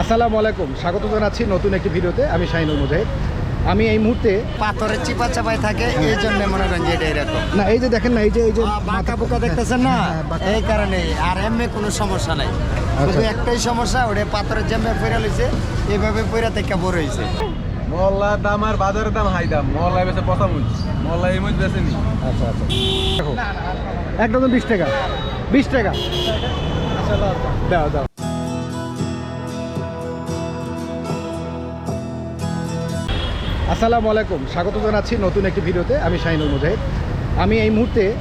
আসসালামু আলাইকুম স্বাগত জানাচ্ছি নতুন একটি ভিডিওতে আমি শাহিনুর মুজাহিদ। আমি এই মুহূর্তে পাথরের চিপা চাপাই থাকে এই জন্য মনে করেন যে এটা এরকম না এই যে দেখেন না এই যে এই যে বাঁকা পোকা দেখতেছেন না? হ্যাঁ, এই কারণে আর এমনি কোনো সমস্যা নাই। শুধু একটাই সমস্যা ওটা পাথরের জামে পড়ে লইছে এইভাবে পড়ে থেকে বড় হয়েছে মহল্লার দাম আর বাজারের দাম হাই দাম মহল্লায় বেছে পচা মুচ মহল্লায় এই মুচ বেছে নি। আচ্ছা আচ্ছা। দেখো এক ডজন বিশ টাকা বিশ টাকা। দাও দাও। আসসালামু আলাইকুম। স্বাগত জানাচ্ছি নতুন একটি ভিডিওতে। আমি শাহিনুর মুজাহিদ। আমি এই মুহূর্তে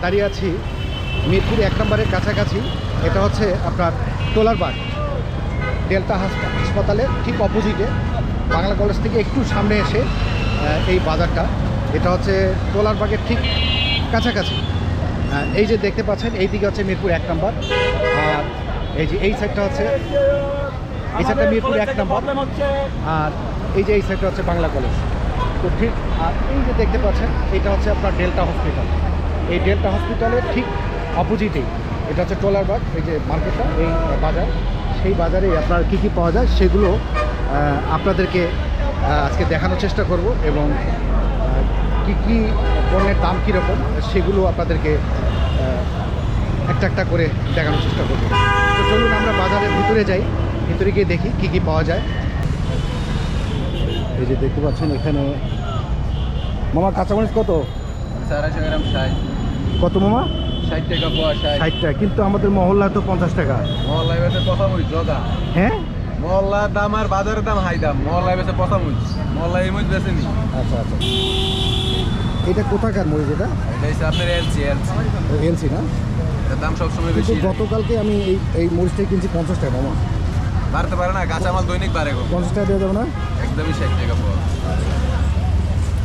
দাঁড়িয়ে আছি মিরপুর এক নম্বরের কাছাকাছি। এটা হচ্ছে আপনার টোলারবাগ, ডেল্টা হাসপা- হাসপাতালের ঠিক অপোজিটে। বাংলা কলেজ থেকে একটু সামনে এসে এই বাজারটা। এটা হচ্ছে টোলারবাগের ঠিক কাছাকাছি। এই যে দেখতে পাচ্ছেন, এই দিকে হচ্ছে মিরপুর এক নম্বর। আর এই যে এই সাইডটা হচ্ছে এই সাইডটা মিরপুর এক নম্বর। আর এই যে এই সাইডটা হচ্ছে বাংলা কলেজ তো ঠিক, আর এই যে দেখতে পাচ্ছেন, এটা হচ্ছে আপনার ডেল্টা হসপিটাল এই ডেল্টা হসপিটালের ঠিক অপোজিটেই এটা হচ্ছে টোলারবাগ এই যে মার্কেটটা এই বাজার। সেই বাজারে আপনার কী কী পাওয়া যায়, সেগুলো আপনাদেরকে আজকে দেখানোর চেষ্টা করব এবং কি কি পণ্যের দাম কীরকম, সেগুলো আপনাদেরকে একটা একটা করে দেখানোর চেষ্টা করব। তো চলুন আমরা বাজারের ভিতরে যাই, ভিতরে গিয়ে দেখি কি কি পাওয়া যায়। এই যে দেখতে পাচ্ছেন এখানে মামা কাঁচামরিচ কত? গ্রাম ষাট। কত মামা? ষাট টাকা পোয়া ষাট। টাকা কিন্তু আমাদের মহল্লায় তো পঞ্চাশ টাকা। মহল্লায় জগা। হ্যাঁ? মহল্লার দাম আর বাজারের দাম হাই দাম মহল্লায় মহল্লায় এই নি। আচ্ছা আচ্ছা। এটা কোথাকার মরিচ এটা? এটা আপনার এলসি এলসি। এলসি না? দাম সবসময় বেশি। গতকালকে আমি এই এই মরিচটা কিনছি পঞ্চাশ টাকা মামা। বাড়তে পারে না কাঁচামাল দৈনিক বাড়ে গো। পঞ্চাশ টাকা দেওয়া যাবে না? একদমই ষাট টাকা পোয়া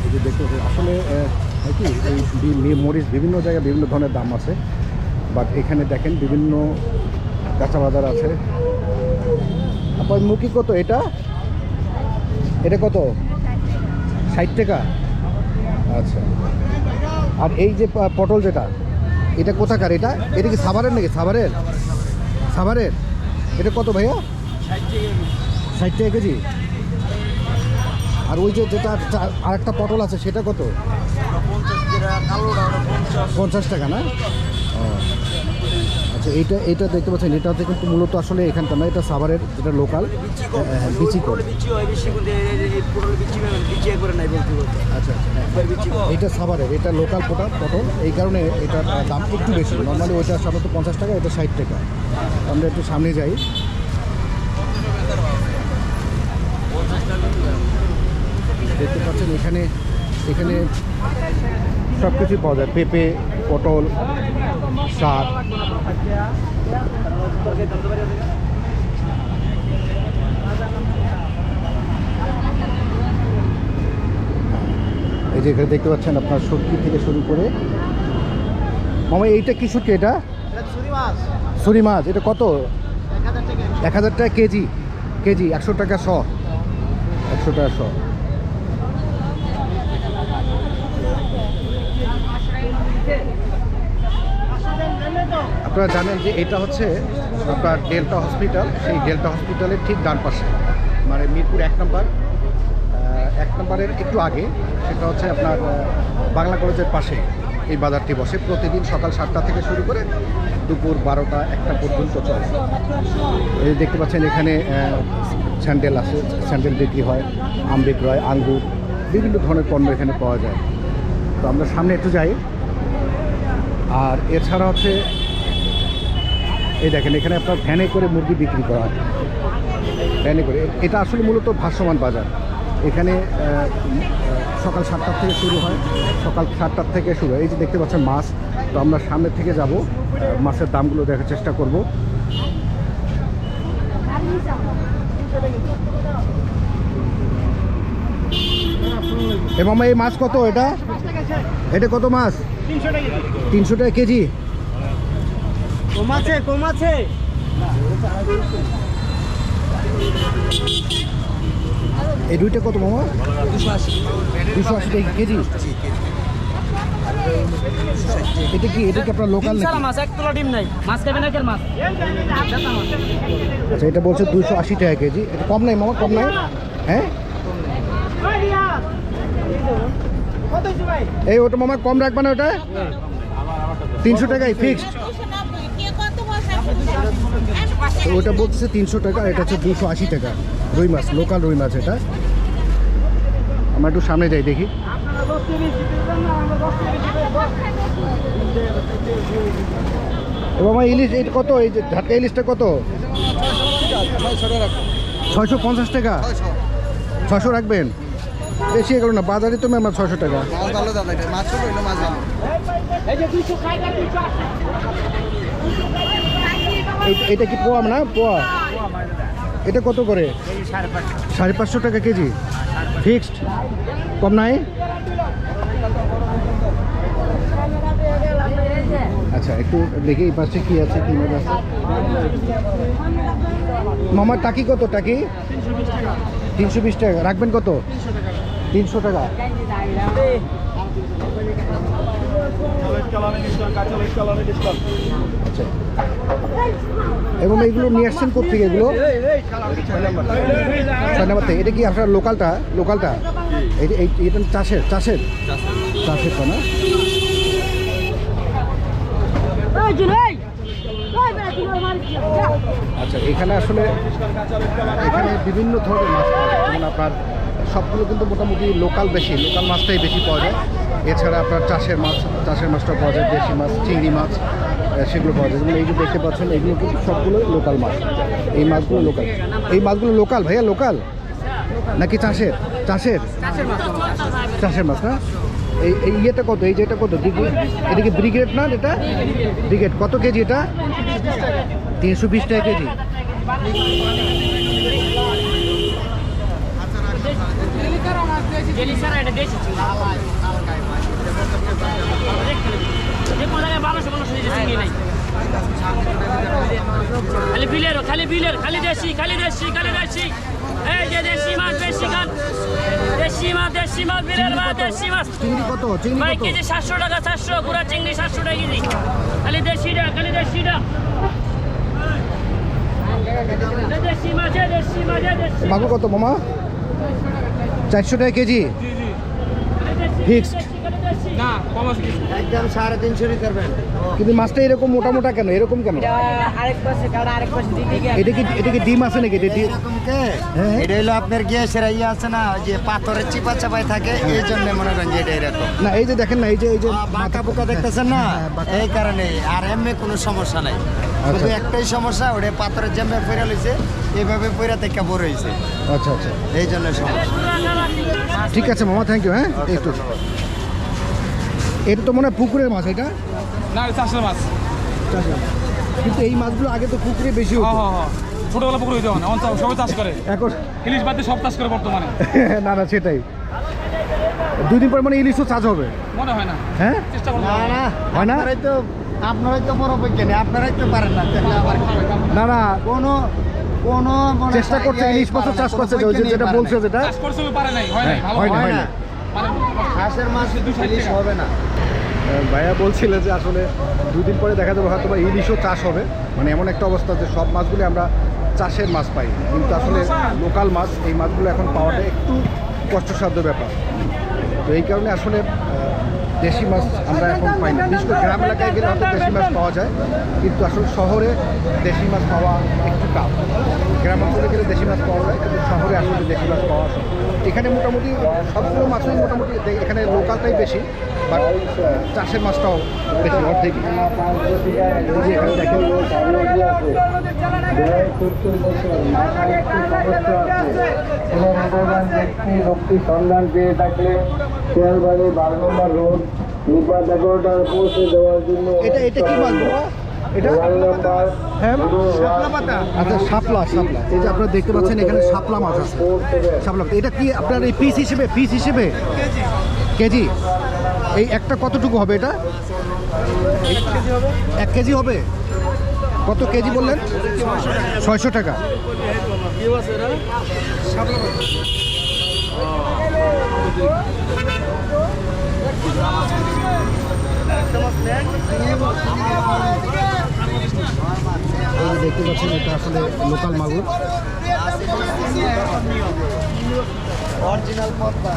এই যে দেখতে আসলে কি এই মরিচ বিভিন্ন জায়গায় বিভিন্ন ধরনের দাম আছে। বাট এখানে দেখেন বিভিন্ন কাঁচা বাজার আছে। আপনার মুখি কত এটা? এটা কত? ষাট টাকা? আচ্ছা। আর এই যে পটল যেটা এটা কোথাকার? এটা এটা কি সাভারের নাকি? সাভারের? সাভারের? এটা কত ভাইয়া? ষাট টাকা কেজি? আর ওই যে যেটা আরেকটা পটল আছে, সেটা কত? পঞ্চাশ টাকা না? আচ্ছা এইটা এইটা দেখতে পাচ্ছেন, এটা হচ্ছে কিন্তু মূলত আসলে এখানকার না, এটা সাভারের যেটা লোকাল। বিচি কল। আচ্ছা আচ্ছা। এটা সাভারের, এটা লোকাল পোটা পটল। এই কারণে এটার দাম একটু বেশি। নর্মালি ওইটা সাধারণত পঞ্চাশ টাকা, এটা ষাট টাকা। আমরা একটু সামনে যাই। দেখতে পাচ্ছেন এখানে এখানে সব কিছুই পাওয়া যায়। পেঁপে পটল শাক। এই যে এখানে দেখতে পাচ্ছেন আপনার সবজি থেকে শুরু করে। মামা এইটা কি শুটকি এটা? সরি মাছ। এটা কত? এক হাজার টাকা কেজি। কেজি একশো টাকা শ। একশো টাকা আপনারা জানেন যে এটা হচ্ছে আপনার ডেল্টা হসপিটাল। সেই ডেল্টা হসপিটালের ঠিক ডান পাশে মানে মিরপুর এক নম্বর। এক নম্বরের একটু আগে, সেটা হচ্ছে আপনার বাংলা কলেজের পাশে এই বাজারটি বসে। প্রতিদিন সকাল সাতটা থেকে শুরু করে দুপুর বারোটা একটা পর্যন্ত চলে। এই দেখতে পাচ্ছেন এখানে স্যান্ডেল আছে, স্যান্ডেল বিক্রি হয়, আম হয়, আঙ্গুর, বিভিন্ন ধরনের পণ্য এখানে পাওয়া যায়। তো আমরা সামনে একটু যাই। আর এছাড়া হচ্ছে, এই দেখেন, এখানে আপনার ভ্যানে করে মুরগি বিক্রি করা হয়। ভ্যানে করে এটা আসলে মূলত ভাসমান বাজার। এখানে সকাল সাতটার থেকে শুরু হয়, সকাল সাতটার থেকে শুরু হয়। এই যে দেখতে পাচ্ছেন মাছ, তো আমরা সামনের থেকে যাব মাছের দামগুলো দেখার চেষ্টা করব। এ মামা এই মাছ কত এটা? এটা কত মাছ? তিনশো টাকা কেজি। কমাছে কমাছে। এই দুইটা কত মামা? দুশো আশি। দুশো আশি টাকা কেজি। এটা কি এটা কি আপনার লোকাল নাকি? মাছ এক তোলা ডিম নাই। মাছ খাবে না কেন মাছ। আচ্ছা এটা বলছে দুশো আশি টাকা কেজি। এটা কম নাই মামা কম নাই? হ্যাঁ? এই ওটা মামা কম রাখবে না ওটা? তিনশো টাকাই ফিক্সড ওটা বলতেছে তিনশো টাকা আর এটা হচ্ছে দুশো আশি টাকা। রুই মাছ লোকাল রুই মাছ এটা। আমরা একটু সামনে যাই দেখি। তো ইলিশ এটা কত? এই যে ঝাটকা ইলিশটা কত? ছয়শো পঞ্চাশ টাকা। ছশো রাখবেন? বেশি এগুলো না বাজারে তো আমার ছশো টাকা। এই- এটা কি পোয়া না? পোয়া? এটা কত করে? সাড়ে পাঁচশো টাকা কেজি। ফিক্সড? কম নাই? আচ্ছা একটু দেখি এই পাশে কি আছে, কি মাছ আছে। মামার টাকি কত, টাকি? তিনশো বিশ টাকা। রাখবেন কত? তিনশো টাকা। আচ্ছা। এবং এইগুলো নিয়ে আসছেন কোথেকে এগুলো? ছয় নাম্বার। থেকে এটা কি আপনার লোকালটা? লোকালটা? এটা চাষের চাষের? চাষের তো না? আচ্ছা এখানে আসলে এখানে বিভিন্ন ধরনের মাছ পাওয়া যায়। যেমন আপনার সবগুলো কিন্তু মোটামুটি লোকাল বেশি লোকাল মাছটাই বেশি পাওয়া যায়। এছাড়া আপনার চাষের মাছ চাষের মাছটা পাওয়া যায় দেশি মাছ চিংড়ি মাছ সেগুলো পাওয়া যায়। যেমন এই যে দেখতে পাচ্ছেন এগুলো কিন্তু সবগুলো লোকাল মাছ। এই মাছগুলো লোকাল এই মাছগুলো লোকাল ভাইয়া লোকাল নাকি চাষের? চাষের? চাষের মাছ না? এই এই ইয়েটা কত? এই যে এটা কত? ব্রিগেড এটা কি ব্রিগেড না এটা? ব্রিগেড কত কেজি এটা? তিনশো বিশ টাকা কেজি। খালি বিলের খালি বিলের খালি দেশি খালি দেশি খালি দেশি এই যে দেশি মাছ দেশি খান দেশি মাছ দেশি মাছ বিলের মাছ দেশি মাছ চিংড়ি কত চিংড়ি ভাই কেজি সাতশো টাকা সাতশো গুড়া চিংড়ি সাতশো টাকা কেজি খালি দেশিটা খালি দেশিটা এই দেশি মাছ দেশি মাছ মাগুর কত মামা চারশো টাকা কেজি Fixed. একদম সাড়ে করবেন। কিন্তু মাছটা এরকম মোটা মোটা কেন? এরকম কেন? আরেক পাশে কাটা আরেক পাশে দিকে গিয়ে এটা কি এটা কি ডিম আছে নাকি? এটা ডিম এরকম কে? হ্যাঁ। হলো আপনার গ্যাসের ইয়ে আছে না যে পাথরের চিপা চাপাই থাকে এই জন্য মনে করেন যে এটা এরকম। না এই যে দেখেন না এই যে এই যে বাঁকা পোকা দেখতেছেন না? হ্যাঁ, এই কারণে আর এমনি কোনো সমস্যা নাই। শুধু একটাই সমস্যা ওটা পাথরের জ্যামে পড়ে লইছে এইভাবে পড়া থেকে বড় হয়েছে। আচ্ছা আচ্ছা। এই জন্য সমস্যা। ঠিক আছে মামা থ্যাংক ইউ হ্যাঁ? একটু। এটা তো মনে হয় পুকুরের মাছ এটা? না চাষের মাছ। চাষের। কিন্তু এই মাছগুলো আগে তো পুকুরে বেশি হ্যাঁ হতো। হ্যাঁ হ্যাঁ ছোটবেলা পুকুর হইতে হয় না সবাই চাষ করে। এখন ইলিশ বাদ দিয়ে সব চাষ করে বর্তমানে। না না সেটাই। দুই দিন পর মানে ইলিশও চাষ হবে? মনে হয় না। হ্যাঁ? চেষ্টা করব। না না হয় না? আপনারাই তো আপনারাই তো বড় বৈজ্ঞানী আপনারাই তো পারেন না? না না। কোনো কোনো চেষ্টা করছে ইলিশ মাছও চাষ করছে যেটা বলছে যেটা। চাষ করছে পারে নাই হয় হ্যাঁ, হয় না, হয় হয় না। মানে হাঁসের মাছ ইলিশ হবে না। ভাইয়া বলছিল যে আসলে দুদিন পরে দেখা যাবে হয়তো বা ইলিশও চাষ হবে। মানে এমন একটা অবস্থা যে সব মাছগুলি আমরা চাষের মাছ পাই। কিন্তু আসলে লোকাল মাছ, এই মাছগুলো এখন পাওয়াটা একটু কষ্টসাধ্য ব্যাপার। তো এই কারণে আসলে দেশি মাছ আমরা এখন পাই না। বিশেষ করে গ্রাম এলাকায় গেলে হয়তো দেশি মাছ পাওয়া যায়। কিন্তু আসলে শহরে দেশি মাছ পাওয়া একটু টাফ গ্রাম অঞ্চলে গেলে দেশি মাছ পাওয়া যায়, কিন্তু শহরে আসলে দেশি মাছ পাওয়া যায় এখানে মোটামুটি সবগুলো মাছই মোটামুটি এখানে লোকালটাই বেশি, বাট চাষের মাছটাও বেশি অর্ধেক নম্বর রোড জন্য এটা এটা কি মাছ? এটা হ্যাঁ আচ্ছা শাপলা শাপলা। এই যে আপনারা দেখতে পাচ্ছেন এখানে শাপলা মাছ আছে। শাপলা এটা কি আপনার এই পিস হিসেবে পিস হিসেবে? কেজি। এই একটা কতটুকু হবে এটা? এক কেজি হবে। কত কেজি বললেন? ছয়শো টাকা। এই যে দেখতে পাচ্ছেন এটা আসলে লোকাল মাগুর। অরিজিনাল পদ্মা।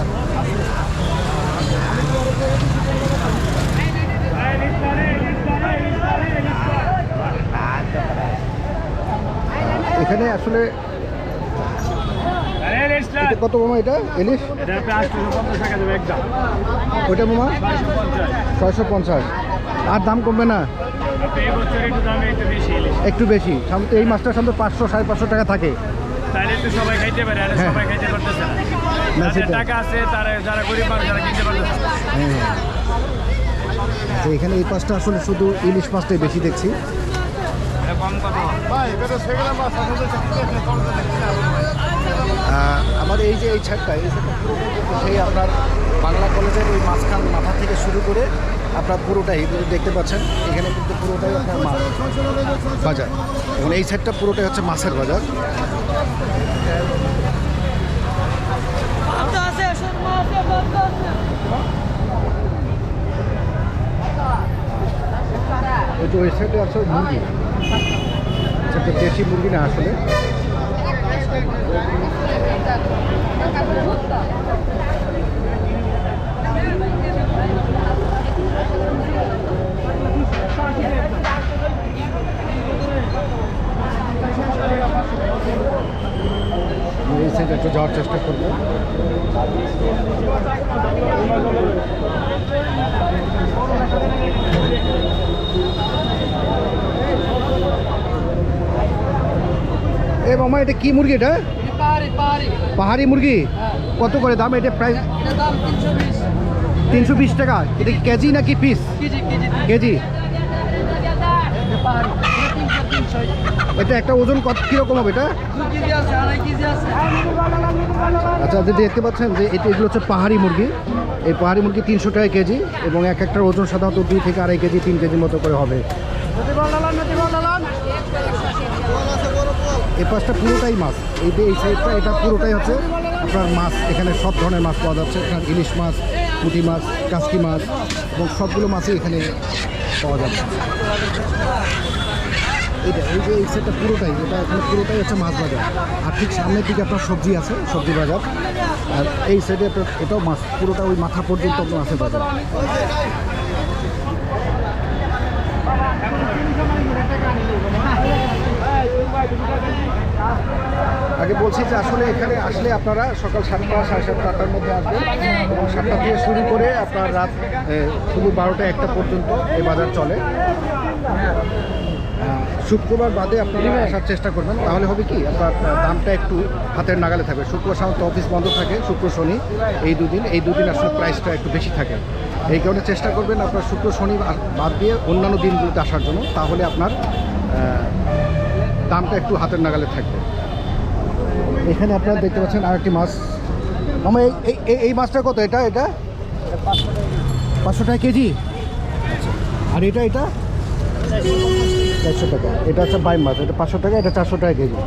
এখানে আসলে কত মামা এটা? ইলিশ ওইটা মামা ছয়শো পঞ্চাশ। আর দাম কমবে না? একটু বেশি এই মাছটা সাধারণত পাঁচশো সাড়ে পাঁচশো টাকা থাকে তাহলে একটু সবাই খাইতে পারে আর হ্যাঁ। সবাই খাইতে পারতেছে না না, যাদের সেটাই। টাকা আছে তারা যারা গরিব মানুষ যারা কিনতে পারতেছে না। হ্যাঁ। আচ্ছা এখানে এই পাঁচটা আসলে শুধু ইলিশ মাছটাই বেশি দেখছি আমার এই যে এই ছাদটা এই সেই আপনার বাংলা কলেজের ওই মাঝখান মাথা থেকে শুরু করে আপনার পুরোটাই দেখতে পাচ্ছেন এখানে কিন্তু পুরোটাই আপনার মাছ বাজার। এবং এই সাইডটা পুরোটাই হচ্ছে মাছের বাজার। ওই সাইডে মুরগি। সেটা দেশি মুরগি না আসলে। এই সাইডে একটু যাওয়ার চেষ্টা করব। এ মামা এটা কি মুরগি এটা? পাহাড়ি মুরগি? কত করে দাম? এটা প্রায় তিনশো বিশ টাকা। এটা কেজি নাকি পিস? কেজি এটা একটা ওজন কত কীরকম হবে এটা? আচ্ছা যে দেখতে পাচ্ছেন যে এটা এগুলো হচ্ছে পাহাড়ি মুরগি। এই পাহাড়ি মুরগি তিনশো টাকা কেজি এবং এক একটার ওজন সাধারণত দুই থেকে আড়াই কেজি, তিন কেজির মতো করে হবে। এই পাশটা পুরোটাই মাছ। এই যে এই সাইডটা, এটা পুরোটাই হচ্ছে আপনার মাছ। এখানে সব ধরনের মাছ পাওয়া যাচ্ছে। এখানে ইলিশ মাছ, পুঁটি মাছ, কাসকি মাছ এবং সবগুলো মাছই এখানে পাওয়া যাচ্ছে। এটা এই যে এই সাইডটা পুরোটাই এটা এখানে পুরোটাই হচ্ছে মাছ বাজার। আর ঠিক সামনের দিকে আপনার সবজি আছে সবজি বাজার। আর এই সাইডে আপনার এটাও মাছ পুরোটা ওই মাথা পর্যন্ত আপনার মাছের বাজার। আগে বলছি যে আসলে এখানে আসলে আপনারা সকাল সাতটা সাড়ে সাতটা আটটার মধ্যে আসবেন। এবং সাতটা থেকে শুরু করে আপনার রাত এ, শুধু বারোটা একটা পর্যন্ত এই বাজার চলে। শুক্রবার বাদে আপনারা আসার চেষ্টা করবেন। তাহলে হবে কি আপনার দামটা একটু হাতের নাগালে থাকবে। শুক্রবার সাধারণত অফিস বন্ধ থাকে শুক্র শনি এই দুদিন। এই দুদিন আসলে প্রাইসটা একটু বেশি থাকে। এই কারণে চেষ্টা করবেন আপনার শুক্র শনি বাদ দিয়ে অন্যান্য দিনগুলোতে আসার জন্য। তাহলে আপনার দামটা একটু হাতের নাগালে থাকবে। এখানে আপনারা দেখতে পাচ্ছেন আরেকটি মাছ। আমার এই এই- এই এই মাছটা কত এটা? এটা পাঁচশো টাকা কেজি। আচ্ছা। আর এটা এটা? চারশো টাকা। এটা হচ্ছে বাইম মাছ এটা পাঁচশো টাকা এটা চারশো টাকা কেজি।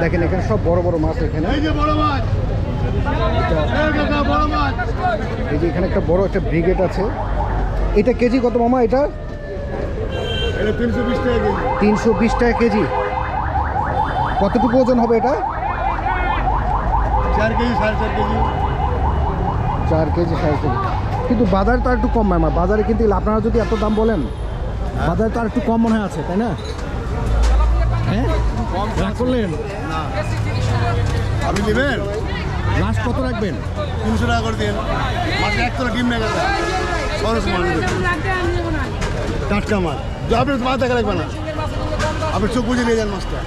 দেখেন এখানে সব বড় বড় মাছ এখানে। এই যে এখানে একটা বড় একটা ব্রিগেড আছে। এটা কেজি কত মামা এটা? তিনশো বিশ টাকা কেজি। কতটুকু ওজন হবে এটা? চার কেজি সাড়ে চার কেজি। চার কেজি সাড়ে চার কেজি। কিন্তু বাজারে তো আর একটু কম ম্যাম বাজারে কিন্তু আপনারা যদি এত দাম বলেন বাজারে তো আর একটু কম মনে হয় আছে তাই না? হ্যাঁ? রাগ করলেন? আপনি নেবেন? লাস্ট কত রাখবেন? তিনশো টাকা করে দিন। মাসে এক করে ডিম নেই খরচ টাটকা আপনি মাছ দেখা লাগবে না। আপনি চোখ বুঝে নিয়ে যান মাছটা।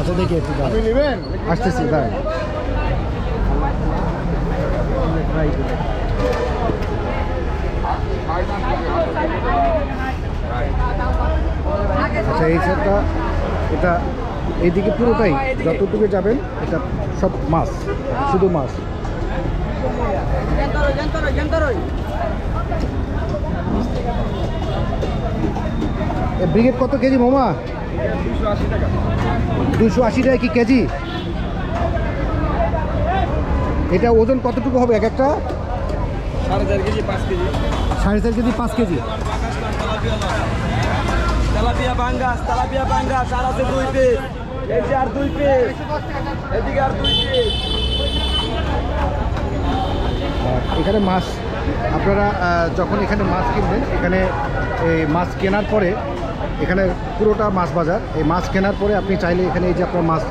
আচ্ছা দেখি একটু দাঁড়ান। আপনি নেবেন? আসতেছি আচ্ছা এই সেটটা এটা এইদিকে পুরোটাই যতটুকু যাবেন এটা সব মাছ শুধু মাছ। ব্রিগেড কত কেজি মামা? দুশো আশি টাকা কি কেজি? এটা ওজন কতটুকু হবে এক একটা? সাড়ে চার কেজি পাঁচ কেজি। সাড়ে চার কেজি পাঁচ কেজি। তেলাপিয়া বাঙ্গাস তেলাপিয়া বাঙ্গাস আর আছে দুই পিস এই আর দুই পিস এদিকে আর দুই পিস এখানে মাছ, আপনারা যখন এখানে মাছ কিনবেন, এখানে এই মাছ কেনার পরে, এখানে পুরোটা মাছ বাজার। এই মাছ কেনার পরে আপনি চাইলে এখানে এই যে আপনার মাছ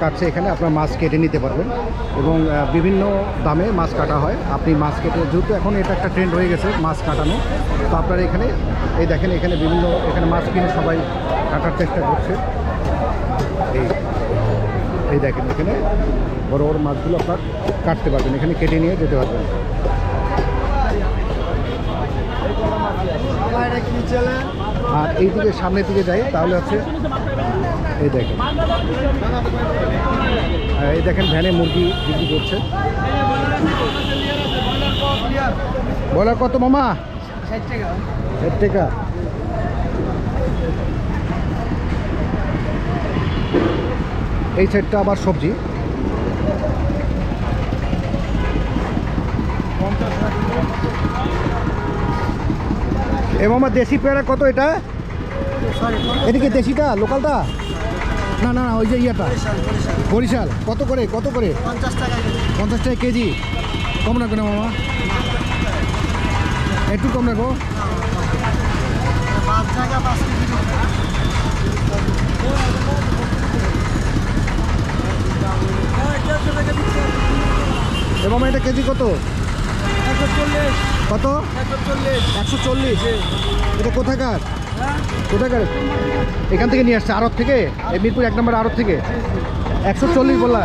কাটছে এখানে, আপনার মাছ কেটে নিতে পারবেন। এবং বিভিন্ন দামে মাছ কাটা হয়। আপনি মাছ কেটে, যেহেতু এখন এটা একটা ট্রেন্ড হয়ে গেছে মাছ কাটানো, তো আপনারা এখানে, এই দেখেন এখানে বিভিন্ন, এখানে মাছ কিনে সবাই কাটার চেষ্টা করছে। এই এই দেখেন এখানে বড় বড় মাছগুলো আপনার কাটতে পারবেন, এখানে কেটে নিয়ে যেতে পারবেন। আর এই দিকে সামনের দিকে যাই, তাহলে হচ্ছে এই দেখেন। এই দেখেন ভ্যানে মুরগি বিক্রি করছে। বলার কত মামা? ষাট টাকা। এই সাইডটা আবার সবজি। এ মামা দেশি পেয়ারা কত এটা? এদিকে দেশিটা লোকালটা? না না না, ওই যে ইয়েটা। বরিশাল। কত করে কত করে? পঞ্চাশ টাকা কেজি। পঞ্চাশ টাকা কেজি। কম রাখবে না মামা। একটু কম রাখো। পাঁচ এটা কেজি কত? এটা কেজি কত? একশো চল্লিশ। এটা কোথাকার? কোথাকার? এখান থেকে নিয়ে আসছে, আড়ত থেকে? এই মিরপুর এক নম্বর আড়ত থেকে? একশো চল্লিশ বললা।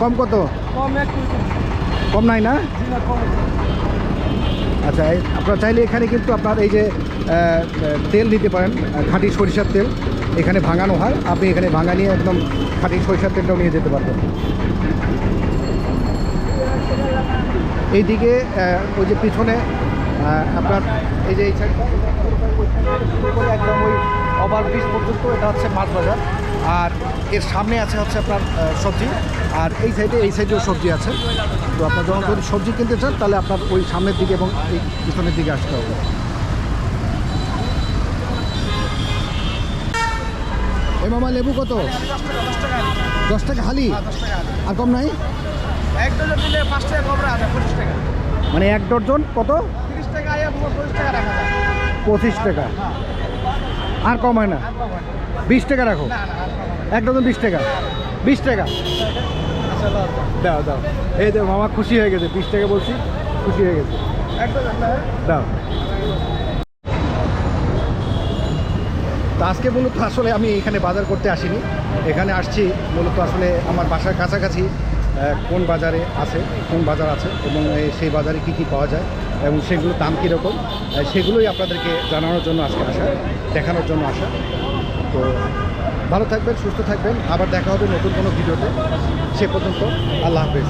কম কত? কম নাই না? আচ্ছা আপনারা চাইলে এখানে কিন্তু আপনার এই যে তেল নিতে পারেন খাঁটি সরিষার তেল। এখানে ভাঙানো হয়। আপনি এখানে ভাঙা নিয়ে একদম খাঁটি সরিষার তেলটাও নিয়ে যেতে পারবেন। এইদিকে ওই যে পিছনে আপনার এই যে এই একদম ওই ওভার ব্রিজ পর্যন্ত, এটা হচ্ছে মাছ বাজার আর এর সামনে আছে হচ্ছে আপনার সবজি। আর এই সাইডে এই সাইডেও সবজি আছে। তো আপনার যখন যদি সবজি কিনতে চান, তাহলে আপনার ওই সামনের দিকে এবং এই পিছনের দিকে আসতে হবে। এ মামা, লেবু কত? দশ টাকা হালি। আর কম নাই? এক ডজন দিলে পাঁচ টাকা কম রাখা যায় পঁচিশ টাকা। মানে এক ডজন কত? তিরিশ টাকা আয়া পঁচিশ টাকা রাখা যায়। পঁচিশ টাকা। আর কম হয় না? বিশ টাকা রাখো। এক ডজন বিশ টাকা। বিশ টাকা। দাও দাও। এই দেখো মামা খুশি হয়ে গেছে বিশ টাকা বলছি খুশি হয়ে গেছে। দাও। তো আজকে মূলত আসলে আমি এখানে বাজার করতে আসিনি। এখানে আসছি মূলত আসলে আমার বাসার কাছাকাছি। কোন বাজারে আছে, কোন বাজার আছে এবং সেই বাজারে কি কি পাওয়া যায় এবং সেগুলোর দাম কীরকম সেগুলোই আপনাদেরকে জানানোর জন্য আজকে আসা, দেখানোর জন্য আসা। তো ভালো থাকবেন, সুস্থ থাকবেন, আবার দেখা হবে নতুন কোনো ভিডিওতে। সে পর্যন্ত আল্লাহ হাফেজ।